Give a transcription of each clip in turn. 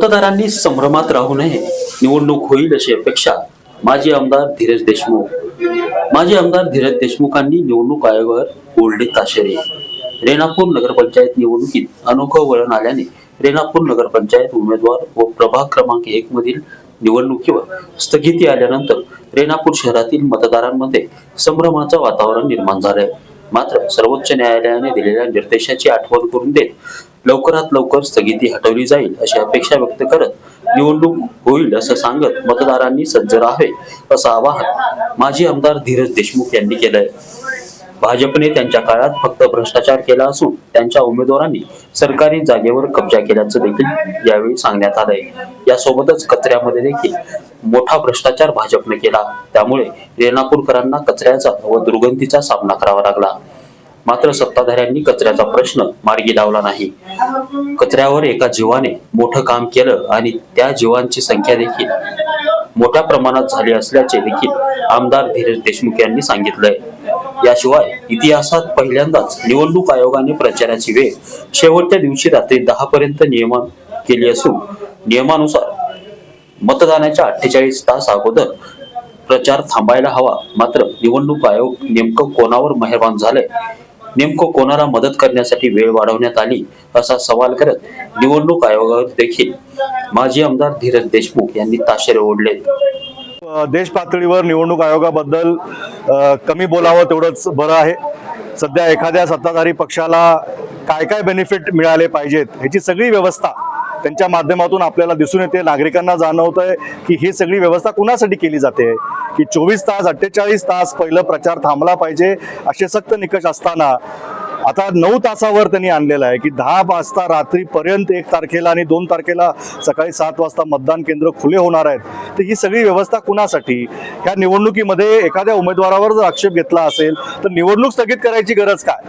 मतदारांनी संभ्रमात राहू नये. निवडणूक होईल अशी अपेक्षा माजी आमदार धीरज देशमुख. माजी आमदार धीरज देशमुखांनी निवडणूक आयोगावर ओढले ताशेरे. रेणापूर नगरपंचायत निवडणुकीत अनोखं वळण आल्याने रेणापूर नगरपंचायत उमेदवार व प्रभाग क्रमांक एक मधील निवडणुकीवर स्थगिती आल्यानंतर रेणापूर शहरातील मतदारांमध्ये संभ्रमाचं वातावरण निर्माण झालंय. मात्र सर्वोच्च न्यायालयाने दिलेल्या निर्देशाची आठवण करून देत लवकरात लवकर स्थगिती हटवली जाईल अशी अपेक्षा व्यक्त करत निवडणूक होईल असं सांगत मतदारांनी सज्ज राहावे असं आवाहन माजी आमदार धीरज देशमुख यांनी केलंय. भाजपने त्यांच्या काळात फक्त भ्रष्टाचार केला असून त्यांच्या उमेदवारांनी सरकारी जागेवर कब्जा केल्याचं देखील यावेळी सांगण्यात आलंय. यासोबतच कचऱ्यामध्ये देखील मोठा भ्रष्टाचार भाजपने केला. त्यामुळे रेणापूरकरांना कचऱ्याचा व दुर्गंधीचा सामना करावा लागला. मात्र सत्ताधाऱ्यांनी कचऱ्याचा प्रश्न मार्गी लावला नाही. कचऱ्यावर एका जीवाने मोठं काम केलं आणि त्या जीवांची संख्या देखील मोठ्या प्रमाणात झाली असल्याचे देखील आमदार धीरज देशमुख यांनी सांगितलंय. याशिवाय इतिहासात पहिल्यांदाच निवडणूक आयोगाने प्रचाराची वेळ शेवटच्या दिवशी रात्री दहा पर्यंत नियमन केली असून नियमानुसार मतदानाच्या अठ्ठेचाळीस तास अगोदर प्रचार थांबायला हवा. मात्र निवडणूक आयोग नेमकं कोणावर मेहरबान झालंय नेमकं कोणाला मदत करण्यासाठी वेळ वाढवण्यात आली असा सवाल करत निवडणूक आयोगावर देखील माजी आमदार धीरज देशमुख यांनी ताशेरे ओढले. देश पातळीवर निवडणूक आयोगाबद्दल कमी बोलावं तेवढंच बरं आहे. सध्या एखाद्या सत्ताधारी पक्षाला काय काय बेनिफिट मिळाले पाहिजेत ह्याची सगळी व्यवस्था त्यांच्या माध्यमातून आपल्याला दिसून येते. नागरिकांना जाणवतंय की ही सगळी व्यवस्था कुणासाठी केली जाते? की चोवीस तास अठ्ठेचाळीस तास पहिलं प्रचार थांबला पाहिजे असे सक्त निकष असताना आता नऊ तासावर त्यांनी आणलेलं आहे की दहा वाजता रात्रीपर्यंत एक तारखेला आणि दोन तारखेला सकाळी सात वाजता मतदान केंद्र खुले होणार आहेत. तर ही सगळी व्यवस्था कुणासाठी? ह्या निवडणुकीमध्ये एखाद्या उमेदवारावर जर आक्षेप घेतला असेल तर निवडणूक स्थगित करायची गरज काय?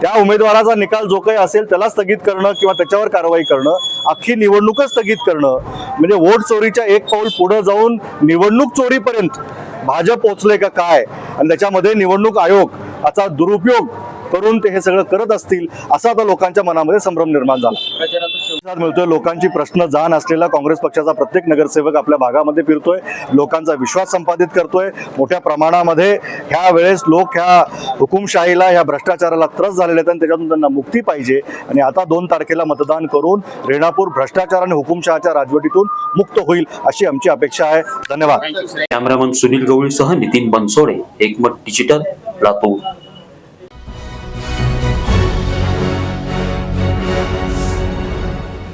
त्या उमेदवाराचा निकाल जो काही असेल त्याला स्थगित करणं किंवा त्याच्यावर कारवाई करणं अख्खी निवडणूकच स्थगित करणं म्हणजे वोट चोरीच्या एक पाऊल पुढे जाऊन निवडणूक चोरीपर्यंत भाजप पोचले का काय? आणि त्याच्यामध्ये निवडणूक आयोग याचा दुरुपयोग करून ते हे सगळं करत असतील असा आता लोकांच्या मनामध्ये संभ्रम निर्माण झाला. प्रतिसाद मिळतोय लोकांची प्रश्न जाण असलेला काँग्रेस पक्षाचा प्रत्येक नगरसेवक आपल्या भागामध्ये फिरतोय लोकांचा विश्वास संपादित करतोय. मोठ्या प्रमाणामध्ये ह्या वेळेस लोक ह्या हुकुमशाहीला ह्या भ्रष्टाचाराला त्रस झालेले आहेत आणि त्याच्यातून त्यांना मुक्ती पाहिजे. आणि आता दोन तारखेला मतदान करून रेणापूर भ्रष्टाचार आणि हुकुमशहाच्या राजवटीतून मुक्त होईल अशी आमची अपेक्षा आहे. धन्यवाद. Cameraman Sunil गवळीसह Nitin Bansode Ekmat digital Latur.